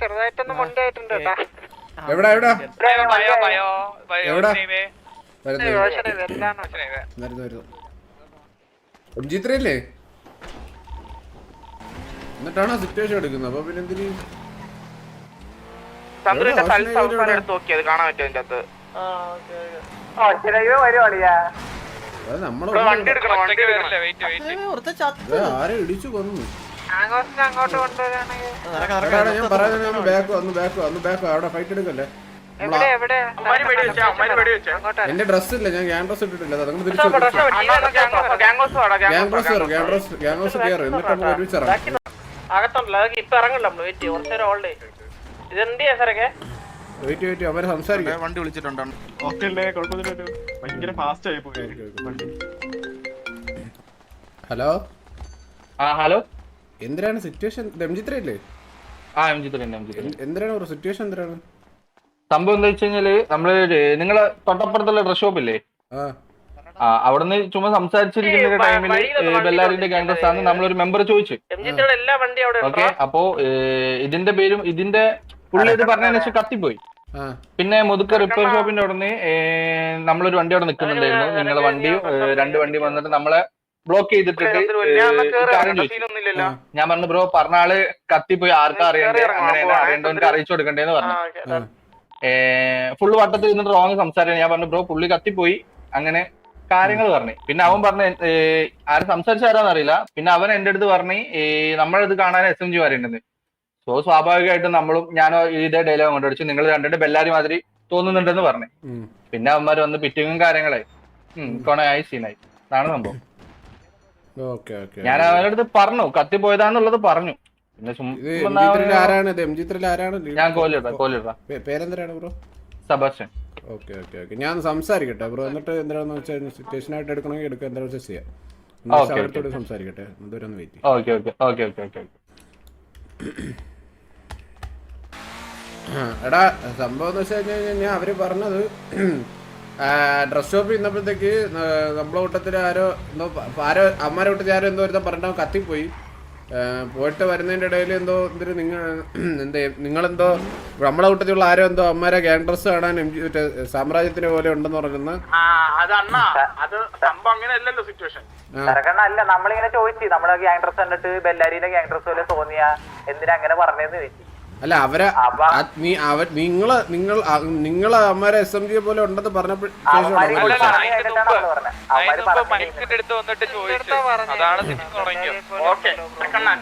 ചെറുതായിട്ടൊന്ന് മുണ്ടായിട്ടുണ്ട് കേട്ടാ. എവിടെ എവിടെ? എവിടെ? വരുന്നു. വരുന്നു. എം ജി ത്രീ അല്ലേ എന്നിട്ടാണ് സിറ്റുവേഷൻ എടുക്കുന്നത്? അപ്പൊ പിന്നെ എന്തിന്? എവിടെ? എവിടെ? കാണാൻ പറ്റും അതിന്റെ അകത്ത്. വരുവാളിയാ ആരെ ഇടിച്ചു കൊന്നു? ഞാൻ പറയാൻ ഒന്ന് ബാക്ക് ഒന്ന് ബാക്ക് ഒന്ന് ബാക്ക് അവിടെ ഫൈറ്റ് എടുക്കല്ലേ? എവിടെ എവിടെ? അവന്മാര് വെടി വെച്ചേ, അവന്മാര് വെടി വെച്ചേ. എന്റെ ഡ്രസ് ഇല്ല ഞാൻ ഗ്യാങ് ഡ്രസ് ഇട്ടിട്ടില്ല. അത് നിങ്ങൾ തിരിച്ചു ഗ്യാങ്സ് വാടാ ഗ്യാങ് ഡ്രസ് കയറും gang gangs dress gang dress കയറും എന്നിട്ട് നമ്മൾ ഒരുമിച്ച് ഇറങ്ങാം. അകത്തുണ്ടല്ലോ അതൊക്കെ ഇപ്പൊ ഇറങ്ങണ്ട നമ്മൾ വെയിറ്റ് കുറച്ചു നേരം ഓൾഡേ ഇതെന്ത് ചെയ്യാ സാറൊക്കെ വെയിറ്റ് വെയിറ്റ് അവരെ സംസാരിക്കാം. വണ്ടി വിളിച്ചിട്ടുണ്ട്. ഓക്കെ അല്ലേ? കുഴപ്പമൊന്നുമില്ല. ഭയങ്കര ഫാസ്റ്റ് ആയി പോയി. ഹലോ ആ ഹലോ? എന്തിനാണ് സിറ്റുവേഷൻ അല്ലേ? ആ എന്തിനാണ് ഒരു സിറ്റുവേഷൻ എന്തിനാണ്? സംഭവം എന്താ വെച്ച് കഴിഞ്ഞാൽ നമ്മൾ നിങ്ങളെ തൊട്ടപ്പുറത്തുള്ള ഡ്രസ് ഷോപ്പ് ഇല്ലേ? അവിടുന്ന് ചുമ്മാ സംസാരിച്ചിരിക്കുന്ന ടൈമിൽ ബെല്ലാരിന്റെ ഗാംഗസ് ആണ് നമ്മളൊരു മെമ്പർ ചോദിച്ചു. ഓക്കെ അപ്പോ ഇതിന്റെ പേരും ഇതിന്റെ പുള്ളി ഇത് പറഞ്ഞതിന് ശേഷം കത്തിപ്പോയി. പിന്നെ മുതുക്ക റിപ്പയർ ഷോപ്പിന്റെ ഉടനെ നമ്മളൊരു വണ്ടി അവിടെ നിൽക്കുന്നുണ്ടായിരുന്നു. നിങ്ങളെ വണ്ടി രണ്ട് വണ്ടി വന്നിട്ട് നമ്മളെ ബ്ലോക്ക് ചെയ്തിട്ടിട്ട് ഞാൻ പറഞ്ഞു ബ്രോ പറഞ്ഞ ആൾ കത്തിപ്പോയി ആർക്കാ അറിയണ്ടേ? അങ്ങനെ അറിയേണ്ടവർക്ക് അറിയിച്ചു കൊടുക്കണ്ടേന്ന് പറഞ്ഞു. ഫുള്ള് വട്ടത്തിൽ നിന്നിട്ട് റോങ് സംസാരം ഞാൻ പറഞ്ഞു ബ്രോ പുള്ളി കത്തിപ്പോയി അങ്ങനെ കാര്യങ്ങൾ പറഞ്ഞു. പിന്നെ അവൻ പറഞ്ഞ ആരും സംസാരിച്ചാരാന്നറിയില്ല പിന്നെ അവൻ എന്റെ അടുത്ത് പറഞ്ഞു നമ്മളത് കാണാൻ എസ് എം ജി വരേണ്ടത് സോ സ്വാഭാവികമായിട്ടും നമ്മളും ഞാനോ ഇതേ ഡയലോഗ് കൊണ്ടടിച്ചു നിങ്ങൾ രണ്ടിട്ട് ബെല്ലാരി മാതിരി തോന്നുന്നുണ്ടെന്ന് പറഞ്ഞു. പിന്നെ അവന്മാർ വന്ന് പിറ്റിങ്ങും കാര്യങ്ങളായി. കൊണയായി സീനായി അതാണ് സംഭവം. ഞാൻ അവരുടെ അടുത്ത് പറഞ്ഞു. പറഞ്ഞു ഇത് എം ജി ഞാൻ കോലിടാ കോലിടാ പേരെന്തരാണ് ബ്രോ? Okay okay okay. ഞാൻ സംസാരിക്കട്ടെ ബ്രോ? എന്നിട്ട് എന്താണെന്ന് വെച്ചാൽ സിറ്റുവേഷൻ ആയിട്ട് എടുക്കണമെങ്കിൽ എടുക്കുക എന്താണെന്ന് വെച്ചാൽ ചെയ്യാം. സംസാരിക്കട്ടെ. Wait okay okay okay okay okay. എടാ സംഭവം എന്ന് വെച്ച് കഴിഞ്ഞാൽ ഞാൻ അവർ പറഞ്ഞത് ഡ്രസ് ഷോപ്പിൽ ഇന്നപ്പോഴത്തേക്ക് നമ്മളെ കൂട്ടത്തിൽ ആരോ എന്തോ ആരോ അമ്മാരെ കൂട്ടത്തിൽ ആരോ എന്തോ ഒരുത്തം പറഞ്ഞിട്ട് കത്തിപ്പോയി. പോയിട്ട് വരുന്നതിന്റെ ഇടയിൽ എന്തോ എന്തൊരു നിങ്ങൾ എന്തേ നിങ്ങളെന്തോ നമ്മളെ കൂട്ടത്തിലുള്ള ആരോ എന്തോ അമ്മാരെ ഗ്യാങ് ഡ്രസ് കാണാൻ എം ജി മറ്റേ സാമ്രാജ്യത്തിന്റെ പോലെ ഉണ്ടെന്ന് പറയുന്ന ആ അത് അണ്ണാ അത് സംഭവം അങ്ങനെ അല്ലല്ലോ സിറ്റുവേഷൻ തിരക്കണ്ണ അല്ല നമ്മളിങ്ങനെ ചോദിച്ചു നമ്മളെ ഗ്യാങ് ഡ്രസ് കണ്ടിട്ട് ബെല്ലാരിയിലെ ഗ്യാങ് ഡ്രസ് പോലെ തോന്നിയ എന്തിനാ അങ്ങനെ പറഞ്ഞെന്ന് ചോദിച്ചു. അല്ല അവരെ നിങ്ങൾ നിങ്ങൾ നിങ്ങൾ അമ്മരെ എസ് എം ജി പോലെ ഉണ്ടെന്ന് പറഞ്ഞപ്പോൾ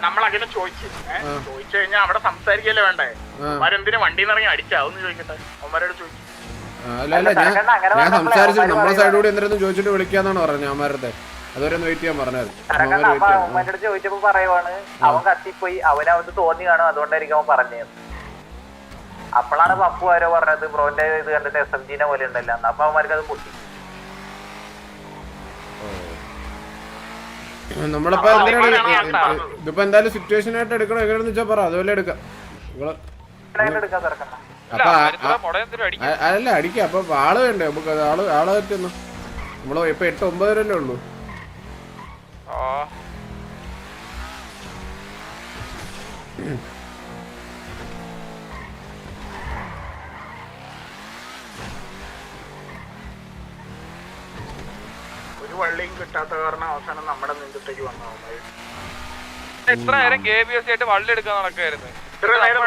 നമ്മൾ അങ്ങനെ ചോദിച്ചു. ഏഹ് ചോദിച്ചു കഴിഞ്ഞാൽ അവിടെ സംസാരിക്കല്ലേ വേണ്ടേ? അവന്മാരെന്തിനാ വണ്ടിയിൽ ഇറങ്ങി ചോദിക്കട്ടെ. അവന്മാരോട് ചോദിച്ചു ആ, അല്ല അല്ല ഞാൻ ഞാൻ സംസാരിച്ചു നമ്മുടെ നമ്മളെ സൈഡ് കൂടി എന്തെങ്കിലും ചോദിച്ചിട്ട് വിളിക്കാന്നാണ് പറഞ്ഞത് അമ്മാരുടെ അതുവരെ ഒന്ന് വെയിറ്റ് ചെയ്യാൻ പറഞ്ഞത് അടുത്ത് ചോദിച്ചപ്പോ പറയുവാണ് അവൻ കത്തിപ്പോയി അവനവന് തോന്നി കാണും അതുകൊണ്ടായിരിക്കും അവൻ പറഞ്ഞത്. അപ്പോഴാണ് പപ്പു ആരോ പറഞ്ഞത് ബ്രോന്റെ ഇത് കണ്ടിട്ട് എസ് എം ജിനെ പോലെ ഉണ്ടല്ലോ. അപ്പൊ അവന്മാർക്ക് അത് പൊട്ടി. നമ്മളിപ്പോ എന്തിനാണ് ഇതിപ്പോ എന്തായാലും സിറ്റുവേഷൻ ആയിട്ട് എടുക്കണം? എങ്ങനെയാണെന്ന് പറ. അതുപോലെ എടുക്കാം. നിങ്ങൾ അല്ല അടിക്കും. അപ്പൊ ആൾ വേണ്ടേ? നമുക്ക് ആൾ ആളെ പറ്റുന്നു നമ്മൾ ഇപ്പൊ എട്ട് ഒമ്പത് വരല്ലേ ഉള്ളൂ. ആ ഒരു വള്ളിയും കിട്ടാത്ത കാരണം അവസാനം നമ്മുടെ നെഞ്ചത്തേക്ക് വന്നതായി ഇത്ര നേരം കെ ബി എസ് ആയിട്ട് വള്ളി എടുക്കാൻ നടക്കായിരുന്നു ഇത്ര നേരം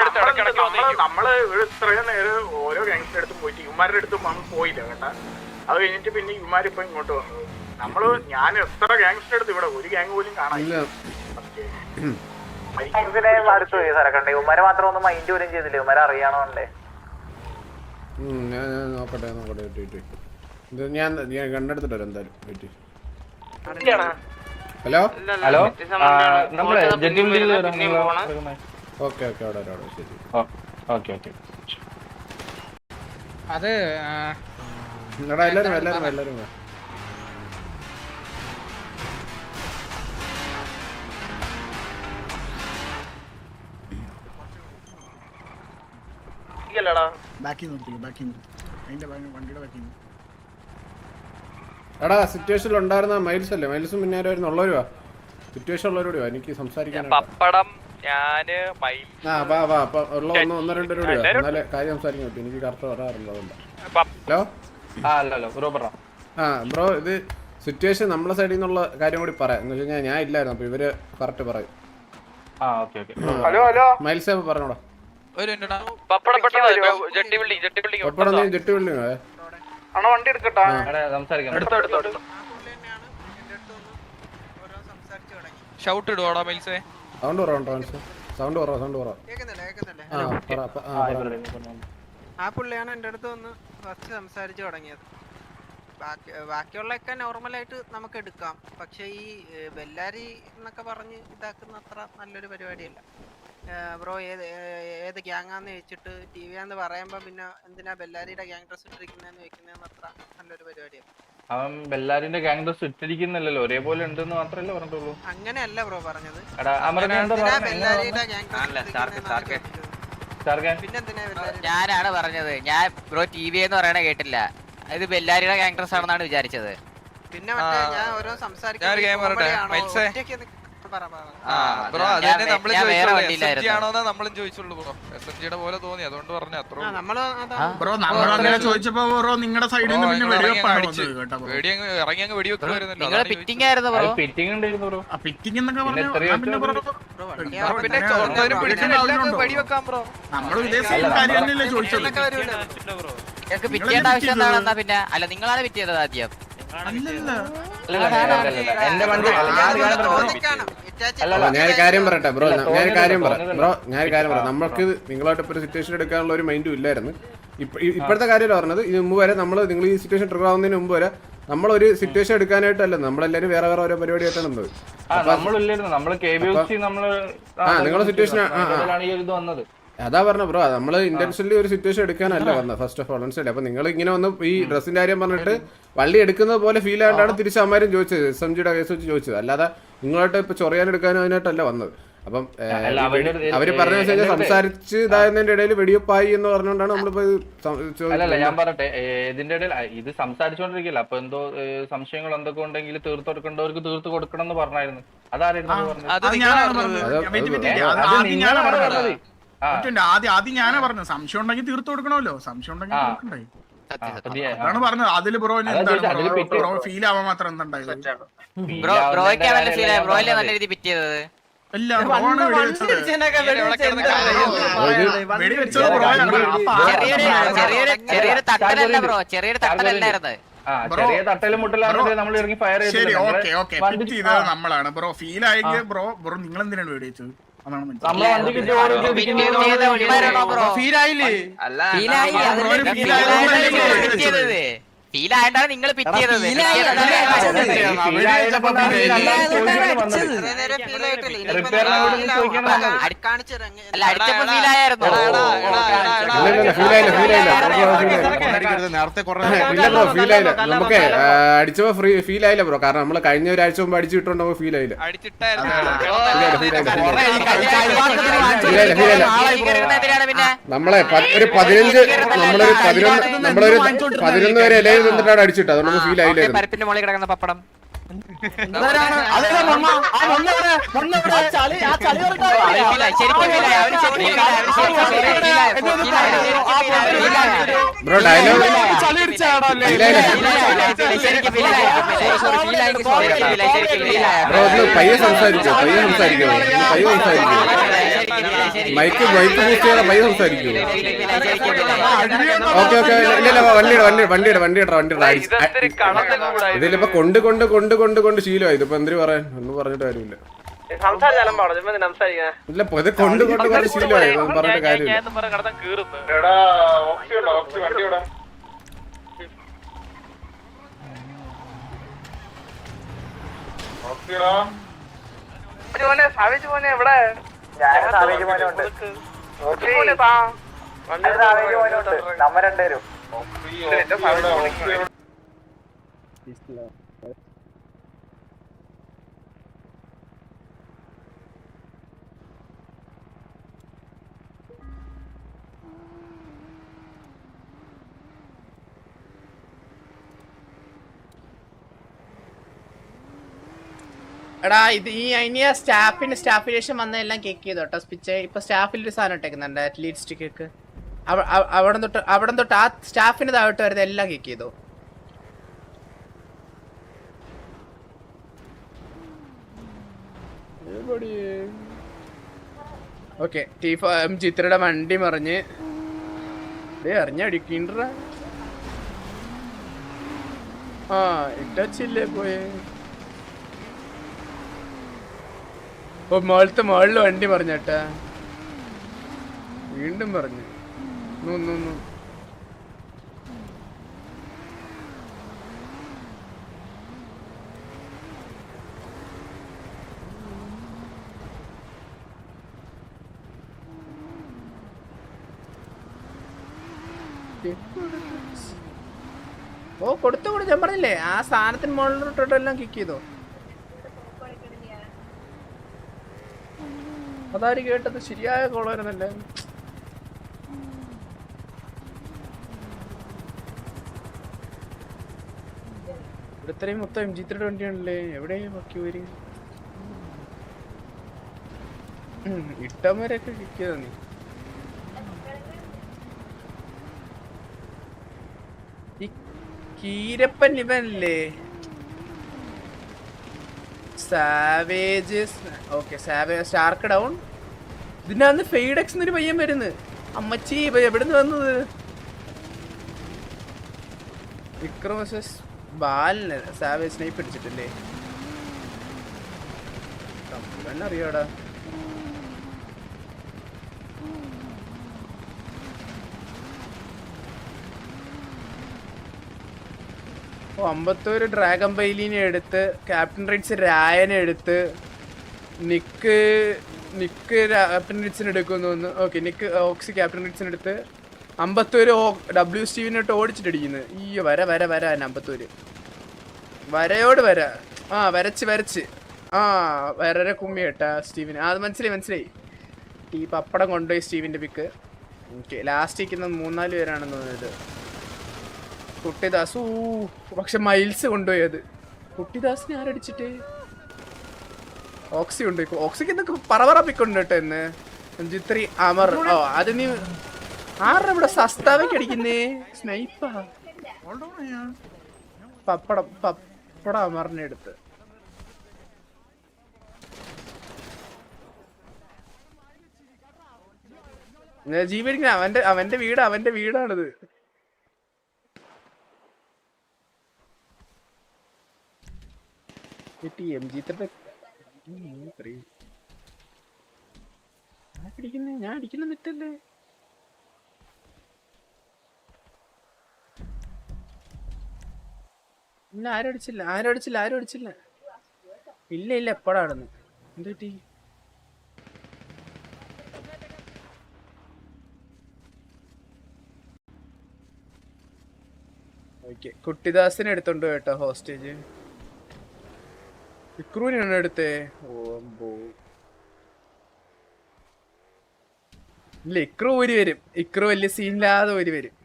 നമ്മൾ നമ്മൾ ഒരു ഇത്രയും നേരം ഓരോ ഗാങ്സിന്റെ അടുത്തും പോയിട്ട് ഇവന്മാരുടെ അടുത്തും നമ്മൾ പോയില്ല കേട്ടാ. അത് കഴിഞ്ഞിട്ട് പിന്നെ ഇവന്മാരിപ്പോ ഇങ്ങോട്ട് വന്നത് നമ്മൾ ഞാൻ എത്ര ഗാങ്സ്റ്റർ എടുത്ത് ഇവിടെ ഒരു ഗാങ് പോലും കാണാനില്ല. അടുത്ത് പോയി. കണ്ടേ മാത്രം ഒന്നും മൈൻഡ് പോലും ചെയ്തില്ല. ഇവന്മാരെ അറിയണോണ്ടേ ഞാൻ നോക്കട്ടെ നോക്കട്ടെ. വെയിറ്റ് വെയിറ്റ് ഇത് ഞാൻ ഞാൻ കണ്ടെടുത്തിട്ട് വരാം എന്തായാലും. വെയിറ്റ്. ഹലോ? ഹലോ? നമ്മളെ ജഡ്ജിൽ ഓക്കെ ഓക്കെ. അവിടെ അവിടെ ശരി ഓക്കെ ഓക്കെ. അത് ആ, എടാ എല്ലാരും ബാക്കിൽ നിർത്തിക്കും ബാക്കിൽ നിന്ന് അതിന്റെ വണ്ടിയുടെ ബാക്കിൽ നിന്ന് എടാ സിറ്റുവേഷനിൽ ഉണ്ടായിരുന്ന മൈൽസ് അല്ലേ? മൈൽസും പിന്നെ ആരായിരുന്നു ഉള്ളവരുവാ സിറ്റുവേഷൻ ഉള്ളവരോടുവാ എനിക്ക് സംസാരിക്കാനായിട്ട് പപ്പടം ഞാൻ ആ വാ വാ. അപ്പൊ ഉള്ള ഒന്ന് ഒന്ന് രണ്ട് രൂപ എന്നാലേ കാര്യം സംസാരിക്കാൻ പറ്റും. എനിക്ക് കറക്റ്റ് പറയാറില്ല ഹലോ? ആ ബ്രോ പറ. ആ ബ്രോ ഇത് സിറ്റുവേഷൻ നമ്മളെ സൈഡിൽ നിന്നുള്ള കാര്യം കൂടി പറയാം. എന്ന് വെച്ച് കഴിഞ്ഞാൽ ഞാൻ ഇല്ലായിരുന്നു. അപ്പൊ ഇവർ കറക്റ്റ് പറയും. ആ ഓക്കെ ഓക്കെ. Hello hello. മൈൽസേ പറഞ്ഞോടാ. പെട്ടെന്ന് jetty building jetty building jetty വണ്ടി എടുക്കട്ടാ? സംസാരിക്കാം. ഷൗട്ട് ഇടുവാടാ മൈൽസേ? സൗണ്ട് കുറവാണ് ട്രാൻസ് സൗണ്ട് കുറവാ കുറവാ. ആ പുള്ളിയാണ് എന്റെ അടുത്ത് വന്ന് ഫസ്റ്റ് സംസാരിച്ചു തുടങ്ങിയത്. ബാക്കി ബാക്കിയുള്ളതൊക്കെ നോർമലായിട്ട് നമുക്ക് എടുക്കാം. പക്ഷേ ഈ ബെല്ലാരി എന്നൊക്കെ പറഞ്ഞ് ഇതാക്കുന്ന അത്ര നല്ലൊരു പരിപാടിയല്ല. ബ്രോ ഏത് ഏത് ഗ്യാങ്ങാന്ന് വെച്ചിട്ട് ടി വി ആന്ന് പറയുമ്പോൾ പിന്നെ എന്തിനാ ബെല്ലാരിയുടെ ഗ്യാങ് ഡ്രസ് ഇട്ടിരിക്കുന്നതെന്ന് വെക്കുന്നതെന്ന് അത്ര നല്ലൊരു പരിപാടിയല്ല അവൻ ബെല്ലാരിന്റെ ഗാങ് ഡ്രസ് ഇട്ടിരിക്കുന്നില്ലല്ലോ ഒരേപോലെ ഉണ്ടെന്ന് മാത്രമല്ലേ പറഞ്ഞിട്ടുള്ളൂ. അങ്ങനെയല്ല ബ്രോ പറഞ്ഞത്. ഡ്രസ് ഞാനാണ് പറഞ്ഞത്. ഞാൻ ബ്രോ ടി വി എന്ന് പറയണ കേട്ടില്ല. ഇത് ബെല്ലാരിയുടെ ഗാങ്ട്രസ് ആണെന്നാണ് വിചാരിച്ചത്. പിന്നെ ഞാൻ ഓരോ ഞാനൊരു ബ്രോ അതന്നെ ചോദിച്ചുള്ളൂ നമ്മളും ചോദിച്ചുള്ളൂ ബ്രോ. എസ് എം ജിയുടെ പോലെ തോന്നി അതുകൊണ്ട് പറഞ്ഞു അത്ര ബ്രോ നമ്മൾ അങ്ങനെ ചോദിച്ചപ്പോ ബ്രോ നിങ്ങളുടെ സൈഡിൽ നിന്ന് പിന്നെ. വെടി അങ്ങ് ഇറങ്ങി അങ്ങ് പിറ്റിംഗ് ആയിരുന്നു ബ്രോ. ഉണ്ടായിരുന്നു ബ്രോ. പിറ്റിംഗ് എന്നൊക്കെ പറഞ്ഞു പിന്നെ ബ്രോ നമ്മൾ ഇതേ സെയിം കാര്യം തന്നെയല്ലേ ചോദിച്ചത്? നിങ്ങൾക്ക് പിറ്റേണ്ട ആവശ്യം എന്താണെന്നാ പിന്നെ? അല്ല നിങ്ങളാണ് പിറ്റിയത് ആദ്യം. എന്റെ വണ്ടി അല്ല, ഞാൻ ഞാൻ കാര്യം പറയട്ടെ ബ്രോ ഞാൻ ഞാനൊരു കാര്യം പറ. ബ്രോ ഞാനൊരു കാര്യം പറയാം നമ്മൾക്ക് നിങ്ങളായിട്ട് ഇപ്പൊ ഒരു സിറ്റുവേഷൻ എടുക്കാനുള്ള ഒരു മൈൻഡും ഇല്ലായിരുന്നു. ഇപ്പോഴത്തെ കാര്യമല്ല പറഞ്ഞത് ഇതിന് മുമ്പ് വരെ നമ്മൾ നിങ്ങൾ ഈ സിറ്റുവേഷൻ ട്രിഗർ ആവുന്നതിന് മുമ്പ് വരെ നമ്മളൊരു സിറ്റുവേഷൻ എടുക്കാനായിട്ടല്ല നമ്മളെല്ലാരും വേറെ വേറെ ഓരോ പരിപാടിയായിട്ടാണ് വന്നത് ആ നമ്മളില്ലായിരുന്നു. നമ്മൾ അതാ പറഞ്ഞ ബ്രോ നമ്മൾ ഇന്റൻഷനലി ഒരു സിറ്റുവേഷൻ എടുക്കാനല്ല വന്നത് ഫസ്റ്റ് ഓഫ് ഓൾ മനസ്സിലായി? അപ്പൊ നിങ്ങൾ ഇങ്ങനെ വന്ന് ഈ ഡ്രസ്സിന്റെ കാര്യം പറഞ്ഞിട്ട് വള്ളി എടുക്കുന്നത് പോലെ ഫീൽ ആയിട്ടാണ് തിരിച്ച് അമ്മാരും ചോദിച്ചത് എസ് എം ജിയുടെ കേസ് വെച്ച് ചോദിച്ചത്. അല്ലാതെ നിങ്ങളായിട്ട് ഇപ്പൊ ചൊറിയാൻ എടുക്കാനായിട്ടല്ല അതിനായിട്ടല്ല വന്നത്. അപ്പം അവർ പറഞ്ഞു വെച്ചാൽ സംസാരിച്ച് ഇതായതിന്റെ ഇടയിൽ വെടിയപ്പായി എന്ന് പറഞ്ഞുകൊണ്ടാണ് നമ്മളിപ്പോ അല്ലല്ല ഞാൻ പറയട്ടെ ഇതിന്റെ ഇടയിൽ ഇത് സംസാരിച്ചോണ്ടിരിക്കില്ല? അപ്പൊ എന്തോ സംശയങ്ങൾ എന്തൊക്കെ ഉണ്ടെങ്കിൽ തീർത്തു കൊടുക്കേണ്ടവർക്ക് തീർത്തു കൊടുക്കണം എന്ന് പറഞ്ഞായിരുന്നു. അതാരായിരുന്നു പറഞ്ഞത്. അത് ആദ്യം. ആദ്യം ഞാനാ പറഞ്ഞത്. സംശയം ഉണ്ടെങ്കിൽ തീർത്തു കൊടുക്കണമല്ലോ. സംശയം ഉണ്ടെങ്കിൽ. തീർക്കണ്ടേ. അതാണ് പറഞ്ഞത്. അതിൽ ബ്രോ ബ്രോ ഫീൽ ആവാൻ മാത്രം എന്തുണ്ടായത്? ബ്രോ കാര്യമല്ല ഫീൽ നല്ല രീതി ചെറിയൊരു ചെറിയൊരു ചെറിയൊരു തട്ടലല്ല ബ്രോ. ചെറിയൊരു ചെറിയ തട്ടലും മുട്ടലാണ് നമ്മൾ ഇറങ്ങി ഫയർ ശരി ഓക്കെ ഓക്കെ. പിറ്റ് ചെയ്തത് നമ്മളാണ്. ബ്രോ ഫീൽ ആയെങ്കിൽ ബ്രോ ബ്രോ നിങ്ങൾ എന്തിനാണ് വെടിവെച്ചത്? അതാണ് ഫീലായില്ലേ? ഫീലായിട്ടാണ് നിങ്ങൾ പിക്ക് ചെയ്തത് അല്ല അടിച്ചപ്പോ ഫീലായിരുന്നു. നമുക്ക് അടിച്ചപ്പോ ഫ്രീ ഫീൽ ആയില്ല ബ്രോ. കാരണം നമ്മൾ കഴിഞ്ഞ ഒരാഴ്ച മുമ്പ് അടിച്ചു വിട്ടോണ്ട് നമുക്ക് ഫീൽ ആയില്ല അടിച്ചിട്ടായിരുന്നു ആയില്ല ആയില്ല ആയില്ല. നമ്മളെ ഒരു പതിനഞ്ച് നമ്മളൊരു പതിനൊന്ന് നമ്മളൊരു പതിനൊന്ന് വരെ ഇലയിൽ നിന്നിട്ടാണ് അടിച്ചിട്ട് അതുകൊണ്ട് ഫീൽ ആയില്ലായിരുന്നു പരപ്പിന്റെ മുകളിൽ കിടക്കുന്ന പപ്പടം. Bro dialogue. ബ്രോ ഒന്ന് പയ്യെ സംസാരിക്കോ പയ്യെ സംസാരിക്കോ പയ്യെ സംസാരിക്കോ മൈക്ക് മൈക്ക് ബൂസ്റ്റ് ചെയ്താൽ പൈസ സംസാരിക്കോ ഓക്കെ ഓക്കെ ഇല്ല വണ്ടിയുടെ വണ്ടി വണ്ടിയുടെ വണ്ടിയുടെ വണ്ടിയുടെ. ഇതിലിപ്പോ കൊണ്ട് കൊണ്ട് കൊണ്ട് കൊണ്ട് കൊണ്ട് ശീലമായി. ഇതിപ്പോ എന്തിനു പറയാൻ? ഒന്നും പറഞ്ഞിട്ട് കാര്യമില്ല. ഇല്ല ഇത് കൊണ്ട് കൊണ്ട് കൊണ്ട് ശീലമായി. പറഞ്ഞിട്ട് കാര്യമില്ല. എന്നും പറഞ്ഞ് കിടന്ന് കീറുന്നു എടാ നമ്മ രണ്ടുപേരും. എടാ ഇത് ഈ ഇനി സ്റ്റാഫിന് സ്റ്റാഫിലേഷൻ വന്ന എല്ലാം കേക്ക് ചെയ്തു കേട്ടോ സ്പിച്ച് ഇപ്പൊ സ്റ്റാഫിൽ ഒരു സാധനം ഇട്ടേക്കുന്നുണ്ട് അറ്റ്ലീസ്റ്റ് കേക്ക്. അവിടെ തൊട്ട് അവിടെ തൊട്ട് ആ സ്റ്റാഫിന് താഴോട്ട് വരുന്ന എല്ലാം കേക്ക് ചെയ്തു. ഓക്കെ ടി എം ചിത്രയുടെ വണ്ടി മറിഞ്ഞ്. അറിഞ്ഞടിക്കണ്ട ആ ഇട്ടച്ചില്ലേ പോയേ? ഓ മുകളിലത്തെ മുകളിൽ വണ്ടി പറഞ്ഞേട്ടാ. വീണ്ടും പറഞ്ഞു. നൂ, നൂ, നൂ. ഓ കൊടുത്തു കൊടുത്തു. ഞാൻ പറഞ്ഞില്ലേ ആ സാധനത്തിന് മുകളിലോട്ടെല്ലാം കിക്ക് ചെയ്തോ? അതാര് കേട്ടത്? ശരിയായ കോളായിരുന്നല്ലേ ഇത്രയും മൊത്തം എം ജി ത്രീയുടെ വണ്ടിയാണല്ലേ എവിടെയും ബാക്കി വരും? ഇട്ടമരൊക്കെ കിട്ടിയതാ നീ. ഈ കീരപ്പൻ ഇവനല്ലേ? Savages okay savage Stark down ഇതിനകത്ത് ഫെയ്ഡെക്സ് എന്നൊരു പയ്യൻ വരുന്നത് അമ്മച്ചി എവിടുന്ന് വന്നത്? വിക്രം ബാലിന് സാവേജ് സ്നൈപ്പ് അറിയാടാ അമ്പത്തൂര് ഡ്രാഗൺ ബൈലിനെ എടുത്ത് ക്യാപ്റ്റൻ റൈറ്റ്സ് രായനെ എടുത്ത് നിക്ക് നിക്ക് ക്യാപ്റ്റൻ റൈറ്റ്സിന് എടുക്കുമെന്ന് തോന്നുന്നു ഓക്കെ നിക്ക് ഓക്സി ക്യാപ്റ്റൻ റൈറ്റ്സിന് എടുത്ത് അമ്പത്തൂര് ഡബ്ല്യു സ്റ്റീവിനോട്ട് ഓടിച്ചിട്ടിരിക്കുന്നത് ഈ വര വര വര തന്നെ അമ്പത്തൂര്. വരയോട് വര. ആ വരച്ച് വരച്ച്. ആ വരരെ കുമ്മി കേട്ടാ സ്റ്റീവിന് അത് മനസ്സിലായി മനസ്സിലായി. ഈ പപ്പടം കൊണ്ടുപോയി സ്റ്റീവിന്റെ പിക്ക് ഓക്കെ ലാസ്റ്റ് ഇരിക്കുന്ന മൂന്നാൽ പേരാണെന്ന് തോന്നുന്നത് കുട്ടിദാസ് ഊ പക്ഷെ മൈൽസ് കൊണ്ടുപോയത് കുട്ടിദാസിനെ ആരടിച്ചിട്ട്? ഓക്സി ഉണ്ട് ഓക്സിക്ക് എന്തൊക്കെ പറവറപ്പിക്കൊണ്ട് കേട്ടോ എന്ന് ജിത്രി അമർ ഓ അത് നീ ആരുടെ ഇവിടെ സസ്താവയ്ക്ക് അടിക്കുന്നേ? സ്നൈപ്പാ. പപ്പടം പപ്പട അമറിനെ എടുത്ത് ജീവിക്കുന്ന അവന്റെ അവന്റെ വീട് അവന്റെ വീടാണിത്. കിട്ടി ഞാൻ അടിക്കുന്നേ നിട്ടല്ലേ ഇല്ല ആരും അടിച്ചില്ല ആരും അടിച്ചില്ല ആരും അടിച്ചില്ല. ഇല്ല ഇല്ല എപ്പോഴാണെന്ന് എന്ത് കിട്ടി ഓക്കെ കുട്ടിദാസിനെ എടുത്തോണ്ട് കേട്ടോ ഹോസ്റ്റേജ്. ഇക്രൂനാണ് എടുത്തേ ഓ അമ്പോ. ഇല്ല ഇക്രു ഊരി വരും. ഇക്രു വലിയ സീനില്ലാതെ ഊരി വരും.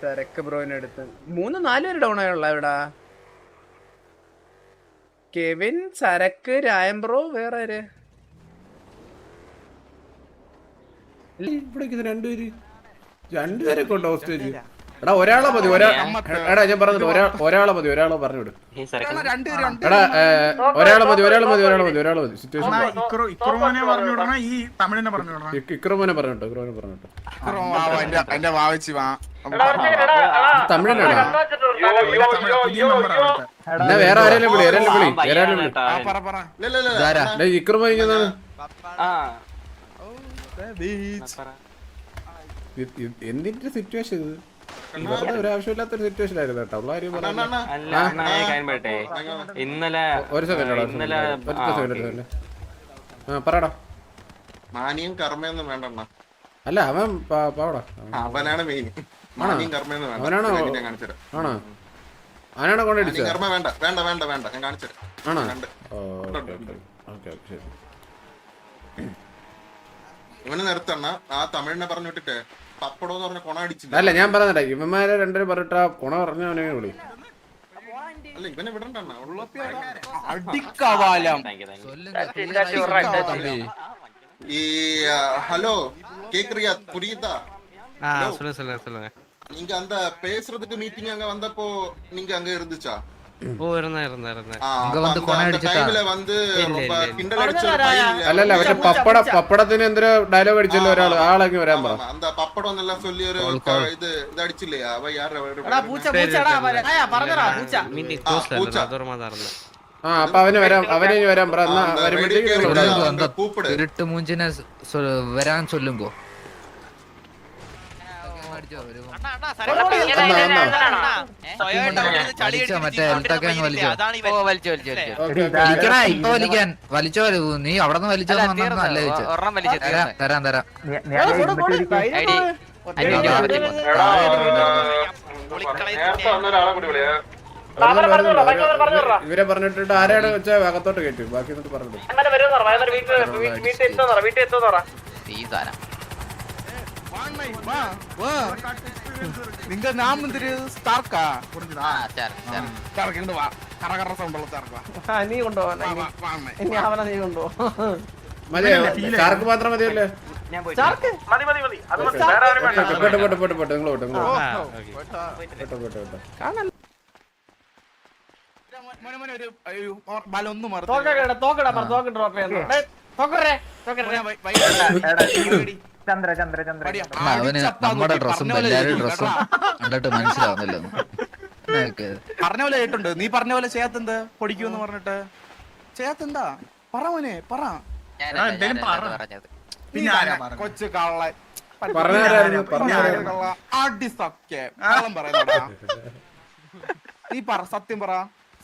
സരക്ക് ബ്രോയിനെ എടുത്ത് മൂന്ന് നാല് പേര് ഡൗൺ ആയുള്ള ഇവിടെ കെവിൻ സരക്ക് രായം ബ്രോ വേറെ ആര്? ഇവിടെ രണ്ടുപേര്. രണ്ടുപേരൊക്കെ ഉണ്ടോ ഹോസ്റ്റേജ് എടാ ഒരാളെ മതി ഒരാ എടാ ഞാൻ പറഞ്ഞത് ഒരാ ഒരാളെ മതി ഒരാളെ പറഞ്ഞു വിടും. എടാ ഒരാളെ മതി ഒരാളെ മതി ഒരാളെ മതി ഒരാളെ മതി സിറ്റുവേഷൻ ഇക്രോനെ പറഞ്ഞു വിടണം? ഈ തമിഴിനെ പറഞ്ഞു വിടണം? ഇക്രമോനെ ഇക്രമോനെ എന്റെ വാവച്ചി വാ. എന്നാ വേറെ ആരെങ്കിലും വിളി ആരെങ്കിലും വിളി വേറെ ആരെങ്കിലും വിളി. ആ, പറ പറ. ഇല്ല, ഇല്ല, ഇല്ല. ഡേ ഇക്രമ ഇങ്ങനെ എന്തിന്റെ സിറ്റുവേഷൻ ഇത്? ഈ വെറുതെ ഒരു ആവശ്യമില്ലാത്തൊരു സിറ്റുവേഷൻ ആയിരുന്നു കേട്ടോ. അല്ല അണ്ണാ, ഞാൻ കാര്യം പറയട്ടെ. ഇന്നലെ ഒരു സെക്കൻഡ് ഇന്നലെ ആ, ഒരു. സെക്കൻഡ് ആ പറയടാ മാനിയും കർമ്മയൊന്നും വേണ്ടണ്ണ. അല്ല അവൻ പാ- പാവടാ. അവനാണ് മെയിൻ മാനിയും കർമ്മയൊന്നും വേണ്ട. അവനാണോ? ഇല്ലെങ്കിൽ ഞാൻ കാണിച്ചുതരാം ആണോ? അവനാണോ മാനിയും കൊണ്ടടിച്ചത് കർമ്മ വേണ്ട വേണ്ട വേണ്ട വേണ്ട. ഞാൻ കാണിച്ചുതരാം ആണോ? കണ്ട് oh okay okay. Okay okay ശരി. ഇവന് നിർത്തണ്ണ. ആ തമിഴിനെ പറഞ്ഞു വിട്ടിട്ട് പപ്പടോ എന്ന് പറഞ്ഞ കൊണ അടിച്ചില്ല അല്ല ഞാൻ പറഞ്ഞിട്ടെ ഇവന്മാരെ രണ്ടുപേരും പറഞ്ഞിട്ട് ആ കുണ പറഞ്ഞ അവനെ വിളി അല്ല ഇവനെ വിടണ്ടണ്ണ അടിക്കവാലം ഈ ആ, ஹலோ கேக்குறியா புரியுதா ആ Hello? சொல்லுங்க சொல்லுங்க சொல்லுங்க நீங்க அந்த பேசுறதுக்கு மீட்டிங் அங்க வந்தப்போ நீங்க அங்க இருந்துச்சா ஓ இருந்தேன் இருந்தேன் இருந்தேன் ஆ, அப்ப அந்த- அந்த டைம்ல வந்து ரொம்ப கிண்டல் அடிச்ச ஒரு பையன் இல்ல? അല്ലല്ല മറ്റേ പപ്പട പപ്പടത്തിന് എന്തൊരു ഡയലോഗ് അടിച്ചല്ലോ ഒരാൾ ആളങ്ങി വരാൻ പറ ஆமா, அந்த பப்படம் எல்லாம் சொல்லி ஒரு க- இது இது அடிச்சு இல்லையா அவ யாரு மீட்டிங் ആ, க்ளோஸ்ல പൂച്ച. இருந்தேன் தூரமா தான் இருந்தேன் ആ അപ്പൊ അവന് വരാം അവനെ ഇനി വരാൻ പറ എന്നാ அந்த വരുമ്പോഴത്തേക്ക് வேடிக்கை നിങ്ങൾ விட ഉണ്ടാവും. அந்த கூப்பிடு ഇരുട്ട് മൂഞ്ചിനെ വരാൻ ചൊല്ലുമ്പോ ഇപ്പൊ വലിക്കാൻ. വലിച്ചോ നീ അവിടെ നിന്ന് വലിച്ചോ നല്ല ചോദിച്ചു. ഒരെണ്ണം വലിച്ചു തരാം തരാം ഇവരെ പറഞ്ഞിട്ട് ആരാണ് വെച്ചാൽ അകത്തോട്ട് കേട്ടു ബാക്കി എന്നിട്ട് പറഞ്ഞു ഈ സാധനം. നിങ്ങ നാം എന്തൊരു സ്റ്റാർക്കാ ആ ചേർ ചേർ കറക്കിണ്ട് വാ കറ കറ സൗണ്ടുള്ള സ്റ്റാർക്കാ നീ കൊണ്ടുപോകാൻ ഇനി അവനെ നീ കൊണ്ടുപോ മതിയോ ചാർക്ക് മാത്രം മതിയല്ലേ മതി മതി മതി അത് മതി വേറെ ആരും വേണ്ട ഓക്കേ, പോട്ടെ പോട്ടെ പോട്ടെ പോട്ടെ നിങ്ങൾ പോട്ടെ പോട്ടെ. പോട്ടെ പോട്ടെ പോട്ടെ മോനെ മോനെ ഒരു ഒരു ചന്ദ്ര ചന്ദ്ര ചന്ദ്ര. അവന് നമ്മുടെ ഡ്രസ്സും എല്ലാവരും ഡ്രസ്സും കണ്ടിട്ട് മനസ്സിലാവുന്നില്ല പറഞ്ഞ പോലെ കേട്ടുണ്ട് നീ പറഞ്ഞ പോലെ ചെയ്യാത്തെന്ത്? പൊടിക്കൂന്ന് പറഞ്ഞിട്ട്. ചെയ്യാത്തെന്താ? പറ മോനെ പറ? കൊച്ചു കള്ള അടിസൊക്കെ കള്ളം നീ പറ സത്യം പറ.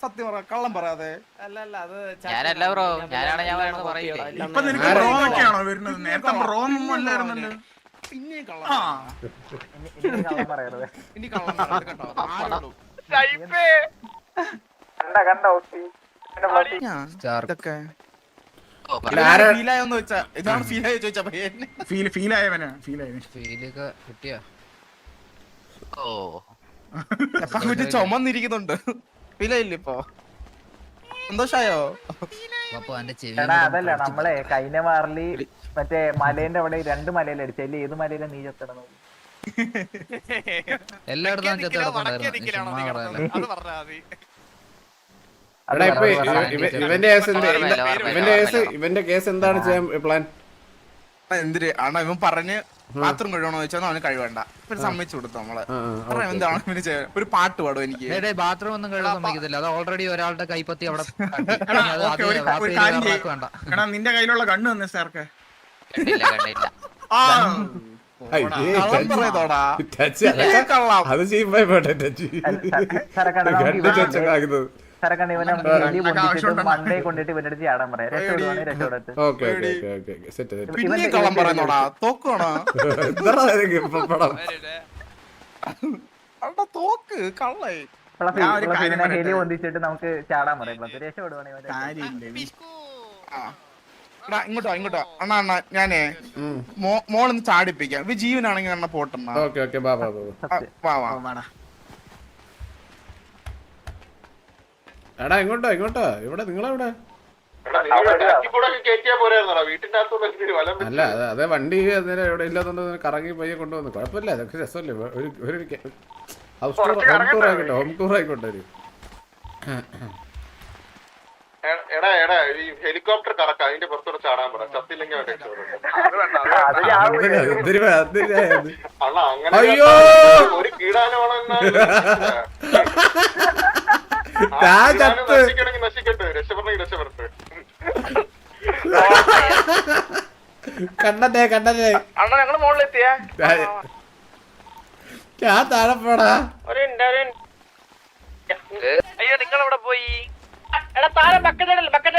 സത്യം പറ കള്ളം പറയാതെ. ഞാനല്ല ബ്രോ ഞാനാണ് ഞാൻ പറയണത് പറയില്ലേ? ഇപ്പൊ നിനക്ക് ആരാ? റോങ് ഒക്കെയാണോ വരുന്നത്? നേരത്തെ റോങ് ഒന്നും അല്ലായിരുന്നല്ലോ. പിന്നെ കള്ളം ഇനി കള്ളം പറയരുത്. കേട്ടോ. ആരോടും. കണ്ട കണ്ട ഇതൊക്കെ ഓ ഇല്ല, ആരാ? ഫീൽ ആയോന്ന് വെച്ചാ ഇതാണ് ഫീൽ ആയോ ചോദിച്ചാ പയ്യൻ ഫീൽ ഫീൽ ആയവനാ ഫീൽ ആയവൻ ഫീലൊക്കെ കിട്ടിയാ? ഓ. എപ്പ കുറ്റി ചുമന്നിരിക്കുന്നുണ്ട്. ഇപ്പൊ സന്തോഷായോ അപ്പൊ എന്റെ ചെവി എടാ അതല്ല നമ്മളെ കഴിഞ്ഞ മാറിൽ മറ്റേ മലേന്റെ അവിടെ രണ്ട് മലയിലെ അടിച്ചു അതിൽ ഏത് മലയിലാണ് നീ ചെത്തണത് എല്ലായിടത്തും ചെത്ത് കിടപ്പുണ്ടായിരുന്നു ചുമ്മാ പറയാലോ എടാ ഇപ്പൊ ഇവ- ഇവ- ഇവന്റെ കേസ് എന്ത് ഇവന്റെ കേസ് ഇവന്റെ കേസ് എന്താണ് ചെയ്യാൻ പ്ലാൻ എന്തിര് ആണോ ഇവൻ പറഞ്ഞ് ബാത്റൂം കഴുകണോ ചോദിച്ചാൽ അവന് കഴിവേണ്ട. ഇപ്പൊ സമ്മതിച്ചു കൊടുത്തു നമ്മൾ. പറയാം എന്താണ് ഒരു പാട്ട് പാടും എനിക്ക്? ബാത്റൂം ഒന്നും കഴുകാൻ സമ്മതിക്കത്തില്ല. അത് ഓൾറെഡി ഒരാളുടെ കൈപ്പത്തി അവിടെ. എടാ, നിന്റെ കയ്യിലുള്ള കണ്ണ് തന്നെ സാർക്ക്. കണ്ടില്ല കണ്ടില്ല. ആ. അയ്യേ, ടച്ച്. അതൊക്കെ കള്ളം. അത് ചെയ്യുമ്പോ പോട്ടെ ടച്ച്. രണ്ട് ഇവനെ എലി പൊട്ടിച്ചിട്ട് മണ്ടേ കൊണ്ടിട്ട് ഇവന്റെ അടുത്ത് ചാടാൻ പറയാം. രക്ഷപ്പെടത്ത് പ്ലസ് പ്ലസ് ഇവനെ ഹെലി? പൊന്തിച്ചിട്ട് നമുക്ക് ചാടാൻ പറയാം പ്ലസ് ഇങ്ങോട്ടോ ഇങ്ങോട്ടോ. അണ്ണാ അണ്ണാ ഞാനേ മോളൊന്ന് ചാടിപ്പിക്കാം. ഇവ ജീവനാണെങ്കിൽ അണ്ണ പോട്ടെണ്ണ ഓക്കെ ഓക്കെ വാ ബാ. വാ വാ. എടാ എങ്ങോട്ടോ എങ്ങോട്ടോ? ഇവിടെ നിങ്ങളെവിടെ അല്ല അതെ അത് വണ്ടി അന്നേരം എവിടെ ഇല്ലാത്തോണ്ട് കറങ്ങി പയ്യെ കൊണ്ടുവന്നു. കുഴപ്പമില്ല അതൊക്കെ രസമല്ലേ? ഒരു ഒരു ഹൗസ് ടൂർ ഹോം ടൂർ ആയിക്കോട്ടെ ഹോം ടൂർ ആയിക്കോട്ടെ ഒരു. എടാ എടാ ഈ ഹെലികോപ്റ്റർ കറക്ക അതിന്റെ പുറത്തോടെ ചാടാൻ പറ. ചത്തില്ലെങ്കിൽ അങ്ങനെ അയ്യോ! ഒരു ഞാൻ ചത്ത്. കണ്ടേ കണ്ടേ അണ്ണ ഞങ്ങൾ മുകളിലെത്തിയാ ഞാൻ താഴെ പോടാ. അയ്യോ നിങ്ങൾ അവിടെ പോയി. എടാ താഴെ ബക്കറ്റ്? ബക്കറ്റ്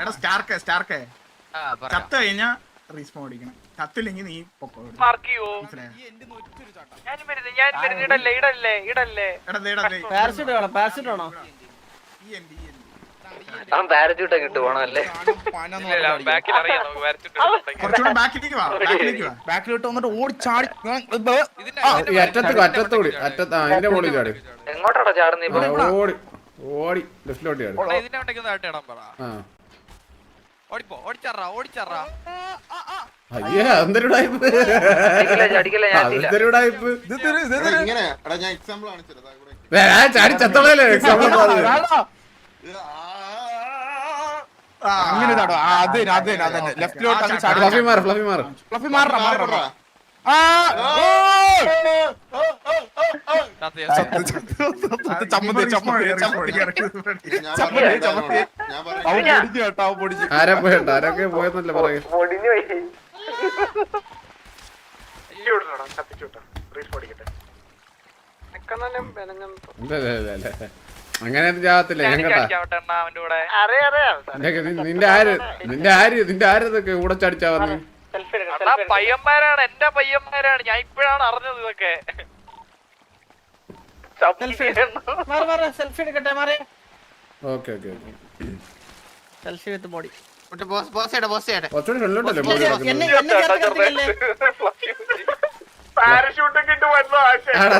എടാ സ്റ്റാർക്ക് സ്റ്റാർക്ക്. ചത്ത് കഴിഞ്ഞാ റീസ്പോൺ അടിക്കണം. ചത്തില്ലെങ്കിൽ നീ പൊക്കോ ഇട്ട് പോണല്ലേ കുറച്ചുകൂടെ ബാക്കിലേക്ക് വാ ബാക്കിലേക്ക് വാ. ബാക്കിലോട്ട് വന്നിട്ട് ഓടി ചാടി. അറ്റത്ത് അറ്റത്ത് കൂടി അറ്റത്ത് ആ അതിന്റെ മുകളിൽ ചാടി. എങ്ങോട്ടാടാ ചാടുന്ന ഇപ്പൊ? ആ, ഓടി ഓടി ലെഫ്റ്റിലോട്ട് ചാടി. ഇതിന്റെ വണ്ടിക്ക് താട്ടിടാൻ പറ ആ. ഓടിപ്പോ ഓടിച്ചറാ ഓടിച്ചറാ അയ്യേ എന്തൊരു ടൈപ്പ് ഞാൻ എത്തിയില്ല. എന്തൊരു ടൈപ്പ് ഇങ്ങനെ എടാ ഞാൻ എക്സാമ്പിൾ. ചാടി എക്സാമ്പിൾ അങ്ങനെ അതെ അത് അത് ലെഫ്റ്റിലോട്ട് അങ്ങ് ചാടി ഫ്ലഫി മാറ ഫ്ലഫി മാറ ഫ്ലഫി മാറണം മാറണം ആരാ ആരൊക്കെ പോയെന്നല്ല പറയൂ. അങ്ങനെ ചാകത്തില്ല. ഞാൻ കേട്ടാ നിന്റെ- ആര് നിന്റെ ആര് നിന്റെ ആര് നിന്റെ ആരതൊക്കെ കൂടെ ചടിച്ചാ വന്ന്? അണ്ണാ പയ്യന്മാരാണ് എന്റെ പയ്യന്മാരാണ്. ഞാൻ ഇപ്പോഴാണ് അറിഞ്ഞത് ഇതൊക്കെ. സെൽഫി എടുക്കട്ടെ മാറി. Okay okay okay. Selfie with body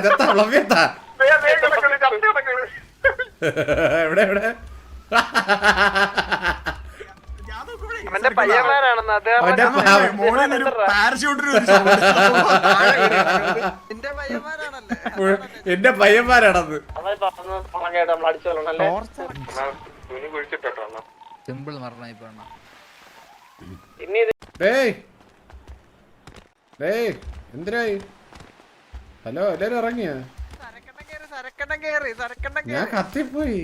ചത്താ ഫ്ലഫിയെത്താ ദേ, ദേ കിടക്കണ്, ചത്ത് എവിടെ എവിടെ? എന്റെ പയ്യന്മാരാണത് സിമ്പിൾ മരണം ഇപ്പൊ എന്തിനായി ഹലോ എല്ലാരും ഇറങ്ങിയ ഞാൻ കത്തിപ്പോയി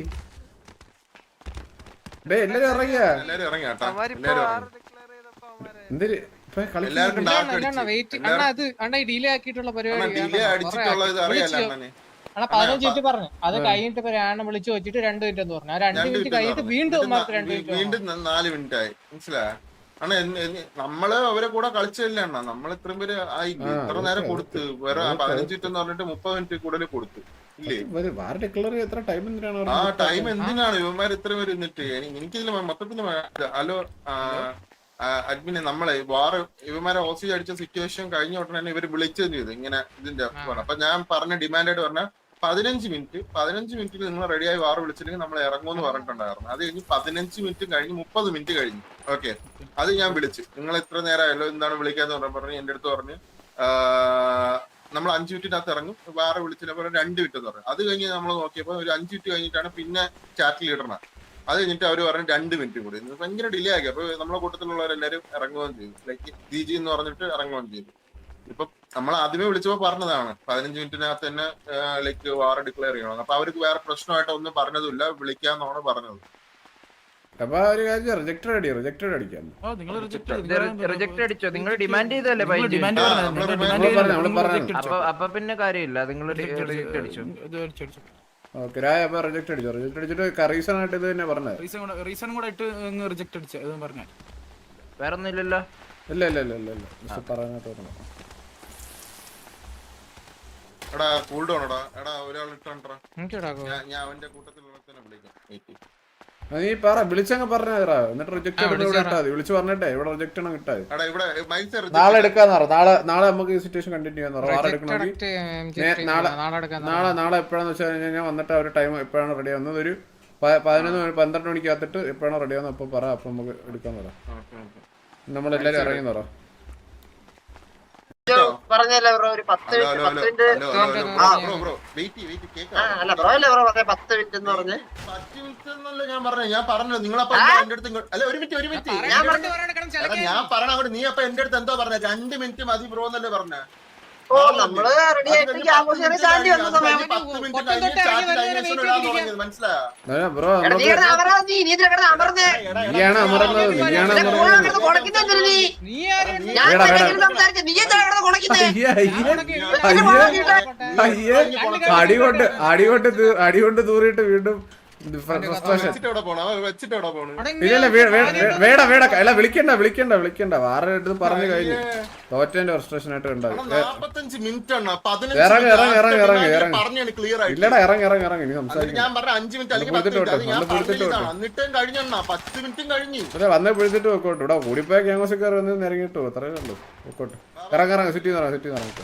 എല്ലാവർക്കും കളിക്കാൻ ഡാർക്ക് അടിച്ച്. എല്ലാവർക്കും ഡിലേ ആക്കിയിട്ടുള്ള അണ്ണാ പതിനഞ്ച് മിനിറ്റ് പറഞ്ഞു. അത് കഴിഞ്ഞിട്ട് ഇപ്പൊ ഞാൻ വിളിച്ചു വെച്ചിട്ട് രണ്ട് മിനിറ്റ് എന്ന് പറഞ്ഞു. ആ രണ്ട് മിനിറ്റ് മിനിറ്റ് കഴിഞ്ഞിട്ട്. വീണ്ടും ഇത് ഉമ്മാർക്ക് ന- രണ്ട് മിനിറ്റ് വീണ്ടും ന- നാല് മിനിറ്റ് ആയി. മനസ്സിലായ? അണ്ണ നമ്മൾ അവരെ കൂടെ കളിച്ചില്ല അണ്ണ? നമ്മൾ ഇത്രയും പേര് ആയി. ആ, ഇത്ര നേരം കൊടുത്ത്. വേറെ. പതിനഞ്ച് മിനിറ്റ് എന്ന് പറഞ്ഞിട്ട് മുപ്പത് മിനിറ്റ് കൂടുതൽ കൊടുത്തു. വാർ ഡിക്ലെയർ എത്ര ടൈം എന്തിനാണ് ആ ടൈം എന്തിനാണ്? ഇവന്മാർ ഇത്ര പേര് എന്നിട്ട് എനി- എനിക്കിതിൽ മൊത്തത്തിൽ ഹലോ അഡ്മിനെ നമ്മളെ വാറ് ഇവന്മാരെ ഓസി അടിച്ച സിറ്റുവേഷൻ കഴിഞ്ഞ ഉടനെ തന്നെ ഇവർ വിളിച്ചത് ചെയ്തു. ഇങ്ങനെ ഇതിന്റെ. അപ്പൊ ഞാൻ പറഞ്ഞ ഡിമാൻഡായിട്ട് പറഞ്ഞ പതിനഞ്ച് മിനിറ്റ് പതിനഞ്ച് മിനിറ്റിൽ നിങ്ങൾ റെഡിയായി വാറ് വിളിച്ചില്ലെങ്കിൽ നമ്മൾ ഇറങ്ങുമെന്ന് പറഞ്ഞിട്ടുണ്ടായിരുന്നു. അത് കഴിഞ്ഞ് പതിനഞ്ച് മിനിറ്റ് കഴിഞ്ഞ് മുപ്പത് മിനിറ്റ് കഴിഞ്ഞു. ഓക്കെ അത് ഞാൻ വിളിച്ചു. നിങ്ങൾ ഇത്ര നേരമായല്ലോ എന്താണ് വിളിക്കാന്ന് പറഞ്ഞു പറഞ്ഞു എന്റെ അടുത്ത് പറഞ്ഞു നമ്മൾ അഞ്ച് മിനിറ്റിനകത്ത് ഇറങ്ങും. വേറെ വിളിച്ചപ്പോൾ രണ്ട് മിനിറ്റ് എന്ന് പറഞ്ഞു അത് കഴിഞ്ഞ് നമ്മൾ നോക്കിയപ്പോൾ ഒരു അഞ്ച് മിനിറ്റ് കഴിഞ്ഞിട്ടാണ് പിന്നെ ചാറ്റ് ലീഡറിനെ അത് കഴിഞ്ഞിട്ട് അവർ പറഞ്ഞു രണ്ട് മിനിറ്റ് കൂടി. ഭയങ്കര ഡിലേ ആക്കി അപ്പൊ നമ്മളെ കൂട്ടത്തിലുള്ളവരെല്ലാരും ഇറങ്ങുകയും ചെയ്തു. ലൈക്ക് ഡി ജി എന്ന് പറഞ്ഞിട്ട് ഇറങ്ങുകയും ചെയ്തു. ഇപ്പൊ നമ്മൾ ആദ്യമേ വിളിച്ചപ്പോൾ പറഞ്ഞതാണ്. പതിനഞ്ച് മിനിറ്റിനകത്ത് തന്നെ ലൈക്ക് വാർ ഡിക്ലെയർ ചെയ്യണം. അപ്പൊ അവർക്ക് വേറെ പ്രശ്നമായിട്ട് ഒന്നും പറഞ്ഞതുമില്ല. വിളിക്കാന്നാണ് പറഞ്ഞത്. അപ്പൊ ഒരു കാര്യം റിജക്റ്റഡ് അടിയോ റിജക്റ്റഡ് അടിക്കാം. റിജക്ട് അടിച്ചോ? നിങ്ങൾ ഡിമാൻഡ് ചെയ്തല്ലേ അപ്പൊ പിന്നെ കാര്യമില്ല. നിങ്ങൾ റിജക്ട് അടിച്ചു? ഓക്കെ രായ അപ്പൊ റിജക്റ്റ് അടിച്ചോ? റിജക്ട് അടിച്ചിട്ട് റീസൺ ആയിട്ട് ഇത് തന്നെ പറഞ്ഞത്. റീസൺ കൂടെ ഇട്ട് റിജക്ട് അടിച്ച? പറഞ്ഞ. വേറെ ഒന്നും ഇല്ലല്ലോ ഇല്ല ഇല്ല ഇല്ല. ഇല്ല ഇല്ല പറയാനായിട്ട് പറഞ്ഞു എടാ കൂൾ ഡൗൺ എടാ. എടാ ഒരാൾ ഇട്ടാ ഞാൻ ഞാൻ അവന്റെ കൂട്ടത്തിലുള്ള തന്നെ വിളിക്കാം നീ പറ വിളിച്ചങ്ങ് പറഞ്ഞാ എന്നിട്ട് റിജക്ട് ഇവിടെ ഇട്ടാ വിളിച്ച് പറഞ്ഞിട്ടെ ഇവിടെ റിജക്ട് ആണ് കിട്ടാ എടാ ഇവിടെ മൈൻസ് നാളെ എടുക്കാന്ന് പറ. നാളെ നാളെ നമുക്ക് ഈ സിറ്റുവേഷൻ കണ്ടിന്യൂ ചെയ്യാൻ പറ. എടുക്കണമെങ്കിൽ നാളെ നാളെ നാളെ എപ്പോഴാന്ന് വെച്ചാൽ കഴിഞ്ഞാൽ വന്നിട്ട് ഒരു ടൈം എപ്പോഴാണ് റെഡി ആവുന്നത്? ഒരു പതിനൊന്ന് മണി പന്ത്രണ്ട് മണിക്കകത്തിട്ട് എപ്പോഴാണ് റെഡി ആവുന്നത്? അപ്പോൾ പറ അപ്പൊ നമുക്ക് എടുക്കാൻ പറ. നമ്മളെല്ലാരും ഇറങ്ങി പറ. പറഞ്ഞല്ലേ ബ്രോ ഒരു പത്ത് minute hello minute. Bro bro അല്ലേ പറഞ്ഞ പത്ത് മിനിറ്റ് എന്ന് പറഞ്ഞ്. പത്ത് മിനിറ്റ് എന്നല്ല ഞാൻ പറഞ്ഞു ഞാൻ പറഞ്ഞു നിങ്ങളപ്പോ എന്റെ അടുത്ത് അല്ല ഒരു മിനിറ്റ് ഒരു മിനിറ്റ്. ഞാൻ പറഞ്ഞു ഞാൻ പറഞ്ഞ അങ്ങോട്ട് നീ അപ്പൊ എന്റെ അടുത്ത് എന്തോ പറഞ്ഞ? രണ്ട് മിനിറ്റ് മതി ബ്രോ എന്നല്ലേ പറഞ്ഞ. ഓ നമ്മൾ റെഡി ആയിട്ട് വന്ന സമയം. ബ്രോ നീയാണ് അമർന്നത് നീയാണ് നിന്റെ കൂടെ അമർന്നത്. കിടന്ന് കുണയ്ക്കുന്നെന്തിന് നീ? ഞാൻ എടാ, തന്നെ എടാ. നീ എന്താ കിടന്ന് കുണയ്ക്കുന്നേ അയ്യേ അയ്യേ. അയ്യേ. അയ്യേ. അടി കൊണ്ട് അടി കൊണ്ട് തൂ- അടി കൊണ്ട് തൂറിയിട്ട് വീണ്ടും വേട വേട അല്ല വിളിക്കണ്ട വിളിക്കണ്ട വിളിക്കണ്ട. വാറ പറഞ്ഞു കഴിഞ്ഞു. തോറ്റേന്റെ ഫ്രസ്ട്രേഷൻ ആയിട്ട് ഉണ്ടാവും ഇല്ലടാ ഇറങ്ങി ഇറങ്ങി ഇറങ്ങി. നീ എന്നിട്ട് ഞാൻ പറഞ്ഞ അഞ്ച് മിനിറ്റ് അല്ലെങ്കിൽ ഒന്ന് മിനിറ്റ് പിടിച്ചിട്ട് ഞാൻ വിട്ടോ, ഒന്ന് പിടിച്ചിട്ട് പറഞ്ഞതാണ് എന്നിട്ടും കഴിഞ്ഞെണ്ണ കഴിഞ്ഞു. അതെ വന്നേ പിടിച്ചിട്ട് വെക്കോട്ടെ. ഇവിടെ കൂടിപ്പോയ ക്യാമസിക്കാർ വന്ന് ഇറങ്ങിയിട്ട് അത്രേ ഉള്ളൂ. വെക്കോട്ടെ. ഇറങ്ങി ഇറങ്ങി സിറ്റി ഇറങ്ങി സിറ്റി ഇറങ്ങി.